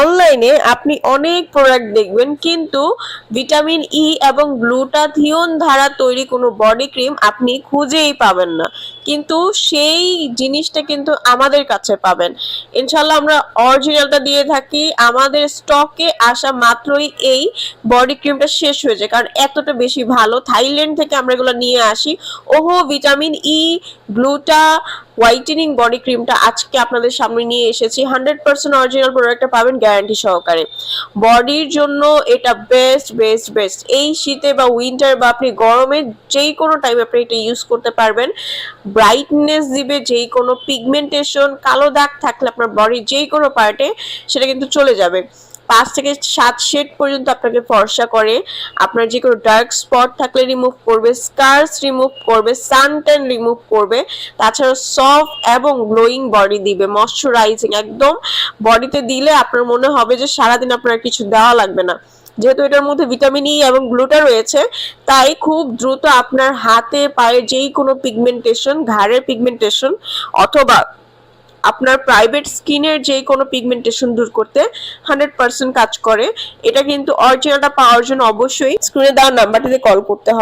অনলাইনে আপনি অনেক প্রোডাক্ট দেখবেন, কিন্তু ভিটামিন ই এবং গ্লুটাথিওন দ্বারা তৈরি কোনো বডি ক্রিম আপনি খুঁজেই পাবেন না। কিন্তু সেই জিনিসটা কিন্তু আমাদের কাছে পাবেন। ইনশাল্লাহ আমরা অরিজিনালটা দিয়ে থাকি, আমাদের স্টকে আসা মাত্রই এই বডি ক্রিমটা শেষ হয়ে যায়, কারণ এতটা বেশি ভালো। থাইল্যান্ড থেকে আমরা এগুলো নিয়ে আসি। ওহো vitamin E gluta whitening body ক্রিমটা আজকে আপনাদের সামনে নিয়ে এসেছি। হান্ড্রেড পার্সেন্ট অরিজিনাল প্রোডাক্টটা পাবেন গ্যারান্টি সহকারে। বডির জন্য এটা বেস্ট বেস্ট বেস্ট এই শীতে বা উইন্টার বা আপনি গরমে যেই কোনো টাইমে আপনি এটা ইউজ করতে পারবেন। ব্রাইটনেস দিবে যেই কোনো পিগমেন্টেশন কালো দাগ থাকলে আপনার বডির যেই কোনো পার্টে সেটা কিন্তু চলে যাবে। পাঁচ থেকে সাত শেড পর্যন্ত আপনাকে ফর্সা করে আপনার যে কোনো ডার্ক স্পট থাকলে রিমুভ করবে স্কার্স রিমুভ করবে সানটেন রিমুভ করবে তাছাড়া সফট এবং গ্লোয়িং বডি দিবে ময়শ্চারাইজিং একদম বডিতে দিলে আপনার মনে হবে যে সারাদিন আপনার কিছু দেওয়া লাগবে না। যেহেতু এটার মধ্যে ভিটামিন ই এবং গ্লুটা রয়েছে, তাই খুব দ্রুত আপনার হাতে, পায়ে যেই কোনো পিগমেন্টেশন ঘাড়ের পিগমেন্টেশন অথবা আপনার প্রাইভেট স্কিনের যে কোনো পিগমেন্টেশন দূর করতে হান্ড্রেড পার্সেন্ট কাজ করে। এটা কিন্তু অরিজিনালটা পাওয়ার জন্য অবশ্যই স্ক্রিনে দেওয়া নাম্বারটিতে কল করতে হবে।